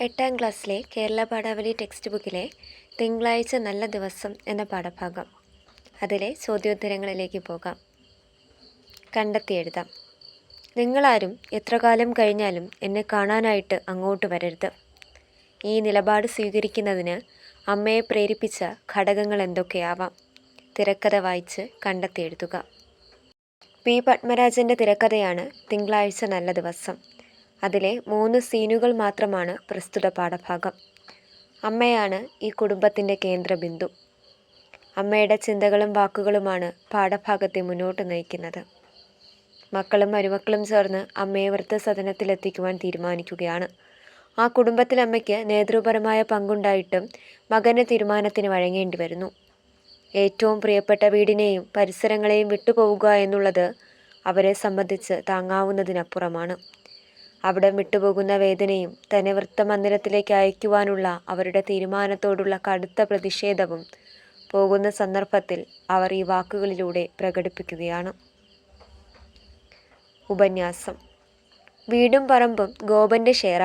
എട്ടാം ക്ലാസ്സിലെ കേരള പാഠാവലി ടെക്സ്റ്റ് ബുക്കിലെ തിങ്കളാഴ്ച നല്ല ദിവസം എന്ന പാഠഭാഗം. അതിലെ ചോദ്യോത്തരങ്ങളിലേക്ക് പോകാം. കണ്ടെത്തി എഴുതാം. നിങ്ങളാരും എത്ര കാലം കഴിഞ്ഞാലും എന്നെ കാണാനായിട്ട് അങ്ങോട്ട് വരരുത്. ഈ നിലപാട് സ്വീകരിക്കുന്നതിന് അമ്മയെ പ്രേരിപ്പിച്ച ഘടകങ്ങൾ എന്തൊക്കെയാവാം? തിരക്കഥ വായിച്ച് കണ്ടെത്തി എഴുതുക. പി. പത്മരാജന്റെ തിരക്കഥയാണ് തിങ്കളാഴ്ച നല്ല ദിവസം അതിലെ മൂന്ന് സീനുകൾ മാത്രമാണ് പ്രസ്തുത പാഠഭാഗം. അമ്മയാണ് ഈ കുടുംബത്തിന്റെ കേന്ദ്രബിന്ദു. അമ്മയുടെ ചിന്തകളും വാക്കുകളുമാണ് പാഠഭാഗത്തെ മുന്നോട്ട് നയിക്കുന്നത്. മക്കളും മരുമക്കളും ചേർന്ന് അമ്മയെ വൃദ്ധസദനത്തിലെത്തിക്കുവാൻ തീരുമാനിക്കുകയാണ്. ആ കുടുംബത്തിൽ അമ്മയ്ക്ക് നേതൃപരമായ പങ്കുണ്ടായിട്ടും മകന് തീരുമാനത്തിന് വഴങ്ങേണ്ടി വരുന്നു. ഏറ്റവും പ്രിയപ്പെട്ട വീടിനെയും പരിസരങ്ങളെയും വിട്ടുപോവുക എന്നുള്ളത് അവരെ സംബന്ധിച്ച് താങ്ങാവുന്നതിനപ്പുറമാണ്. അവിടെ വിട്ടുപോകുന്ന വേദനയും തന്നെ വൃത്തമന്ദിരത്തിലേക്ക് അയക്കുവാനുള്ള അവരുടെ തീരുമാനത്തോടുള്ള കടുത്ത പ്രതിഷേധവും പോകുന്ന സന്ദർഭത്തിൽ അവർ ഈ വാക്കുകളിലൂടെ പ്രകടിപ്പിക്കുകയാണ്. ഉപന്യാസം. വീടും പറമ്പും ഗോപന്റെ ഷെയറ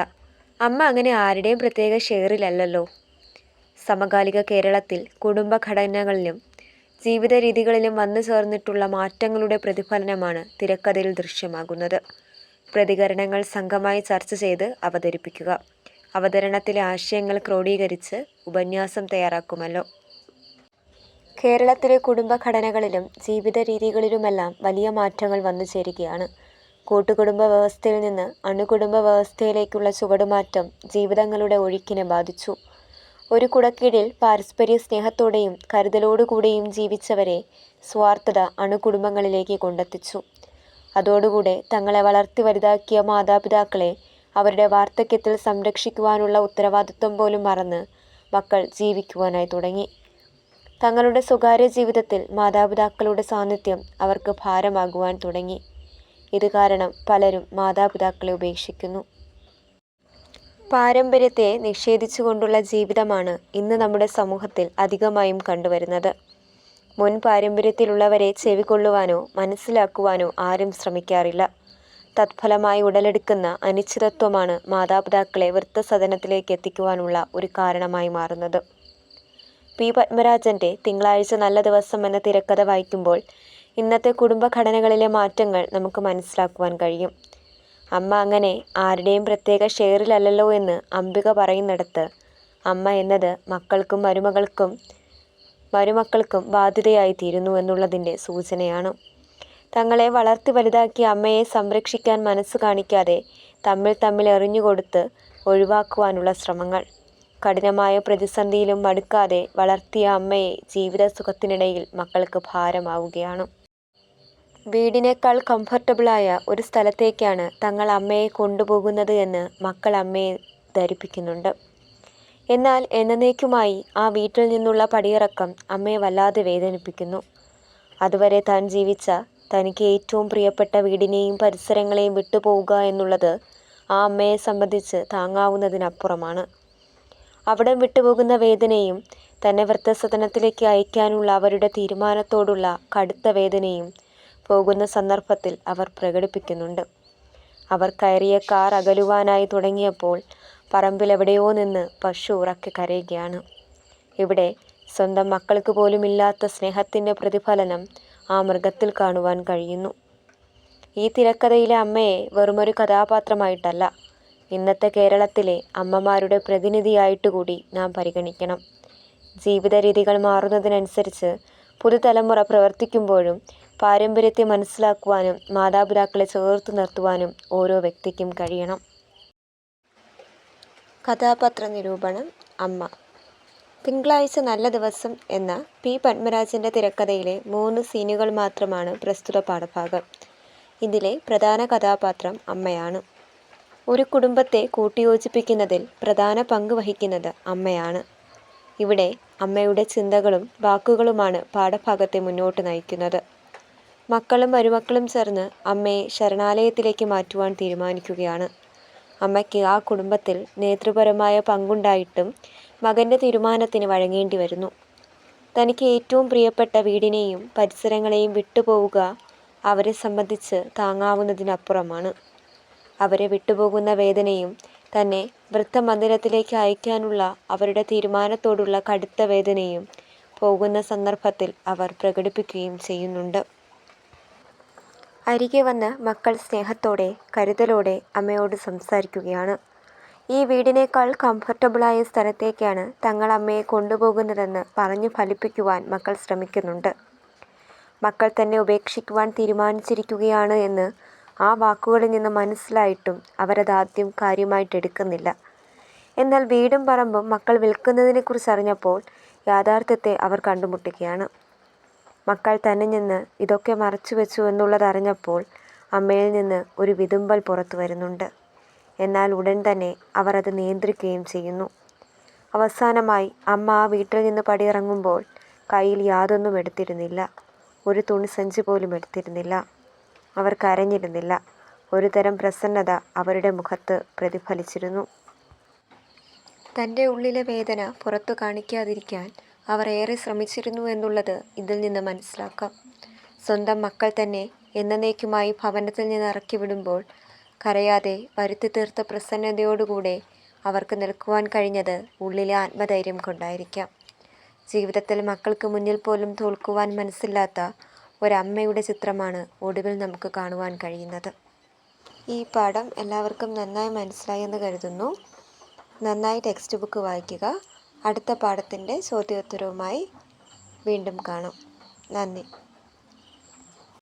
അമ്മ അങ്ങനെ ആരുടെയും പ്രത്യേക ഷെയറിലല്ലല്ലോ സമകാലിക കേരളത്തിൽ കുടുംബഘടനകളിലും ജീവിത രീതികളിലും വന്നു ചേർന്നിട്ടുള്ള മാറ്റങ്ങളുടെ പ്രതിഫലനമാണ് തിരക്കഥയിൽ ദൃശ്യമാകുന്നത്. പ്രതികരണങ്ങൾ സംഘമായി ചർച്ച ചെയ്ത് അവതരിപ്പിക്കുക. അവതരണത്തിലെ ആശയങ്ങൾ ക്രോഡീകരിച്ച് ഉപന്യാസം തയ്യാറാക്കുമല്ലോ. കേരളത്തിലെ കുടുംബഘടനകളിലും ജീവിത രീതികളിലുമെല്ലാം വലിയ മാറ്റങ്ങൾ വന്നു ചേരുകയാണ്. കൂട്ടുകുടുംബ വ്യവസ്ഥയിൽ നിന്ന് അണുകുടുംബ വ്യവസ്ഥയിലേക്കുള്ള ചുവടുമാറ്റം ജീവിതങ്ങളുടെ ഒഴുക്കിനെ ബാധിച്ചു. ഒരു കുടക്കീഴിൽ പാരസ്പര്യ സ്നേഹത്തോടെയും കരുതലോടുകൂടിയും ജീവിച്ചവരെ സ്വാർത്ഥത അണുകുടുംബങ്ങളിലേക്ക് കൊണ്ടെത്തിച്ചു. അതോടുകൂടെ തങ്ങളെ വളർത്തി വലുതാക്കിയ മാതാപിതാക്കളെ അവരുടെ വാർദ്ധക്യത്തിൽ സംരക്ഷിക്കുവാനുള്ള ഉത്തരവാദിത്വം പോലും മറന്ന് മക്കൾ ജീവിക്കുവാനായി തുടങ്ങി. തങ്ങളുടെ സ്വകാര്യ ജീവിതത്തിൽ മാതാപിതാക്കളുടെ സാന്നിധ്യം അവർക്ക് ഭാരമാകുവാൻ തുടങ്ങി. ഇത് കാരണം പലരും മാതാപിതാക്കളെ ഉപേക്ഷിക്കുന്നു. പാരമ്പര്യത്തെ നിഷേധിച്ചുകൊണ്ടുള്ള ജീവിതമാണ് ഇന്ന് നമ്മുടെ സമൂഹത്തിൽ അധികമായും കണ്ടുവരുന്നത്. മുൻ പാരമ്പര്യത്തിലുള്ളവരെ ചെവികൊള്ളുവാനോ മനസ്സിലാക്കുവാനോ ആരും ശ്രമിക്കാറില്ല. തത്ഫലമായി ഉടലെടുക്കുന്ന അനിശ്ചിതത്വമാണ് മാതാപിതാക്കളെ വൃത്തസദനത്തിലേക്ക് എത്തിക്കുവാനുള്ള ഒരു കാരണമായി മാറുന്നത്. പി. പത്മരാജന്റെ തിങ്കളാഴ്ച നല്ല ദിവസം എന്ന തിരക്കഥ വായിക്കുമ്പോൾ ഇന്നത്തെ കുടുംബഘടനകളിലെ മാറ്റങ്ങൾ നമുക്ക് മനസ്സിലാക്കുവാൻ കഴിയും. അമ്മ അങ്ങനെ ആരുടെയും പ്രത്യേക ഷെയറിലല്ലല്ലോ എന്ന് അംബിക പറയുന്നിടത്ത് അമ്മ എന്നത് മക്കൾക്കും മരുമകൾക്കും മരുമക്കൾക്കും ബാധ്യതയായിത്തീരുന്നു എന്നുള്ളതിന്റെ സൂചനയാണ്. തങ്ങളെ വളർത്തി വലുതാക്കിയ അമ്മയെ സംരക്ഷിക്കാൻ മനസ്സ് കാണിക്കാതെ തമ്മിൽ തമ്മിൽ എറിഞ്ഞുകൊടുത്ത് ഒഴിവാക്കുവാനുള്ള ശ്രമങ്ങൾ. കഠിനമായ പ്രതിസന്ധിയിലും മടുക്കാതെ വളർത്തിയ അമ്മയെ ജീവിത സുഖത്തിനിടയിൽ മക്കൾക്ക് ഭാരമാവുകയാണ്. വീടിനേക്കാൾ കംഫർട്ടബിളായ ഒരു സ്ഥലത്തേക്കാണ് തങ്ങൾ അമ്മയെ കൊണ്ടുപോകുന്നത് എന്ന് മക്കൾ അമ്മയെ ധരിപ്പിക്കുന്നുണ്ട്. എന്നാൽ എന്നേക്കുമായി ആ വീട്ടിൽ നിന്നുള്ള പടിയിറക്കം അമ്മയെ വല്ലാതെ വേദനിപ്പിക്കുന്നു. അതുവരെ താൻ ജീവിച്ച തനിക്ക് ഏറ്റവും പ്രിയപ്പെട്ട വീടിനെയും പരിസരങ്ങളെയും വിട്ടുപോവുക എന്നുള്ളത് ആ അമ്മയെ സംബന്ധിച്ച് താങ്ങാവുന്നതിനപ്പുറമാണ്. അവിടെ വിട്ടുപോകുന്ന വേദനയും തന്നെ വൃദ്ധസദനത്തിലേക്ക് അയക്കാനുള്ള അവരുടെ തീരുമാനത്തോടുള്ള കടുത്ത വേദനയും പോകുന്ന സന്ദർഭത്തിൽ അവർ പ്രകടിപ്പിക്കുന്നുണ്ട്. അവർ കയറിയ കാർ അകലുവാനായി തുടങ്ങിയപ്പോൾ പറമ്പിലെവിടെയോ നിന്ന് പശു ഉറക്കെ കരയുകയാണ്. ഇവിടെ സ്വന്തം മക്കൾക്ക് പോലും ഇല്ലാത്ത സ്നേഹത്തിന്റെ പ്രതിഫലനം ആ മൃഗത്തിൽ കാണുവാൻ കഴിയുന്നു. ഈ തിരക്കഥയിലെ അമ്മയെ വെറുമൊരു കഥാപാത്രമായിട്ടല്ല ഇന്നത്തെ കേരളത്തിലെ അമ്മമാരുടെ പ്രതിനിധിയായിട്ട് കൂടി നാം പരിഗണിക്കണം. ജീവിത രീതികൾ മാറുന്നതിനനുസരിച്ച് പുതുതലമുറ പ്രവർത്തിക്കുമ്പോഴും പാരമ്പര്യത്തെ മനസ്സിലാക്കുവാനും മാതാപിതാക്കളെ ചേർത്ത് നിർത്തുവാനും ഓരോ വ്യക്തിക്കും കഴിയണം. കഥാപാത്ര നിരൂപണം അമ്മ. തിങ്കളാഴ്ച നല്ല ദിവസം എന്ന പി. പത്മരാജന്റെ തിരക്കഥയിലെ മൂന്ന് സീനുകൾ മാത്രമാണ് പ്രസ്തുത പാഠഭാഗം. ഇതിലെ പ്രധാന കഥാപാത്രം അമ്മയാണ്. ഒരു കുടുംബത്തെ കൂട്ടിയോജിപ്പിക്കുന്നതിൽ പ്രധാന പങ്ക് വഹിക്കുന്നത് അമ്മയാണ്. ഇവിടെ അമ്മയുടെ ചിന്തകളും വാക്കുകളുമാണ് പാഠഭാഗത്തെ മുന്നോട്ട് നയിക്കുന്നത്. മക്കളും മരുമക്കളും ചേർന്ന് അമ്മയെ ശരണാലയത്തിലേക്ക് മാറ്റുവാൻ തീരുമാനിക്കുകയാണ്. അമ്മയ്ക്ക് ആ കുടുംബത്തിൽ നേതൃപരമായ പങ്കുണ്ടായിട്ടും മകന്റെ തീരുമാനത്തിന് വഴങ്ങേണ്ടി വരുന്നു. തനിക്ക് ഏറ്റവും പ്രിയപ്പെട്ട വീടിനെയും പരിസരങ്ങളെയും വിട്ടുപോവുക അവരെ സംബന്ധിച്ച് താങ്ങാവുന്നതിനപ്പുറമാണ്. അവരെ വിട്ടുപോകുന്ന വേദനയും തന്നെ വൃത്തമന്ദിരത്തിലേക്ക് അയക്കാനുള്ള അവരുടെ തീരുമാനത്തോടുള്ള കടുത്ത വേദനയും പോകുന്ന സന്ദർഭത്തിൽ അവർ പ്രകടിപ്പിക്കുകയും ചെയ്യുന്നുണ്ട്. അരികെ വന്ന് മക്കൾ സ്നേഹത്തോടെ കരുതലോടെ അമ്മയോട് സംസാരിക്കുകയാണ്. ഈ വീടിനേക്കാൾ കംഫർട്ടബിളായ സ്ഥലത്തേക്കാണ് തങ്ങൾ അമ്മയെ കൊണ്ടുപോകുന്നതെന്ന് പറഞ്ഞു ഫലിപ്പിക്കുവാൻ മക്കൾ ശ്രമിക്കുന്നുണ്ട്. മക്കൾ തന്നെ ഉപേക്ഷിക്കുവാൻ തീരുമാനിച്ചിരിക്കുകയാണ് എന്ന് ആ വാക്കുകളിൽ നിന്ന് മനസ്സിലായിട്ടും അവരതാദ്യം കാര്യമായിട്ട് എടുക്കുന്നില്ല എന്നാൽ വീടും പറമ്പും മക്കൾ വിൽക്കുന്നതിനെക്കുറിച്ച് അറിഞ്ഞപ്പോൾ യാഥാർത്ഥ്യത്തെ അവർ കണ്ടുമുട്ടുകയാണ്. മക്കൾ തന്നെ നിന്ന് ഇതൊക്കെ മറച്ചു വെച്ചു എന്നുള്ളത് അറിഞ്ഞപ്പോൾ അമ്മയിൽ നിന്ന് ഒരു വിതുമ്പൽ പുറത്തു വരുന്നുണ്ട്. എന്നാൽ ഉടൻ തന്നെ അവർ അത് നിയന്ത്രിക്കുകയും ചെയ്യുന്നു. അവസാനമായി അമ്മ ആ വീട്ടിൽ നിന്ന് പടിയിറങ്ങുമ്പോൾ കയ്യിൽ യാതൊന്നും എടുത്തിരുന്നില്ല. ഒരു തുണി തുണിസഞ്ചി പോലും എടുത്തിരുന്നില്ല. അവർ കരഞ്ഞിരുന്നില്ല. ഒരു തരം പ്രസന്നത അവരുടെ മുഖത്ത് പ്രതിഫലിച്ചിരുന്നു. തന്റെ ഉള്ളിലെ വേദന പുറത്തു കാണിക്കാതിരിക്കാൻ അവർ ഏറെ ശ്രമിച്ചിരുന്നു എന്നുള്ളത് ഇതിൽ നിന്ന് മനസ്സിലാക്കാം. സ്വന്തം മക്കൾ തന്നെ എന്നേക്കുമായി ഭവനത്തിൽ നിന്ന് ഇറക്കി വിടുമ്പോൾ കരയാതെ വരുത്തി തീർത്ത പ്രസന്നതയോടുകൂടെ അവർക്ക് നിൽക്കുവാൻ കഴിഞ്ഞത് ഉള്ളിലെ ആത്മധൈര്യം കൊണ്ടായിരിക്കാം. ജീവിതത്തിൽ മക്കൾക്ക് മുന്നിൽ പോലും തോൽക്കുവാൻ മനസ്സില്ലാത്ത ഒരമ്മയുടെ ചിത്രമാണ് ഒടുവിൽ നമുക്ക് കാണുവാൻ കഴിയുന്നത്. ഈ പാഠം എല്ലാവർക്കും നന്നായി മനസ്സിലായി എന്ന് കരുതുന്നു. നന്നായി ടെക്സ്റ്റ് ബുക്ക് വായിക്കുക. അടുത്ത പാഠത്തിന്റെ ചോദ്യോത്തരവുമായി വീണ്ടും കാണാം. നന്ദി.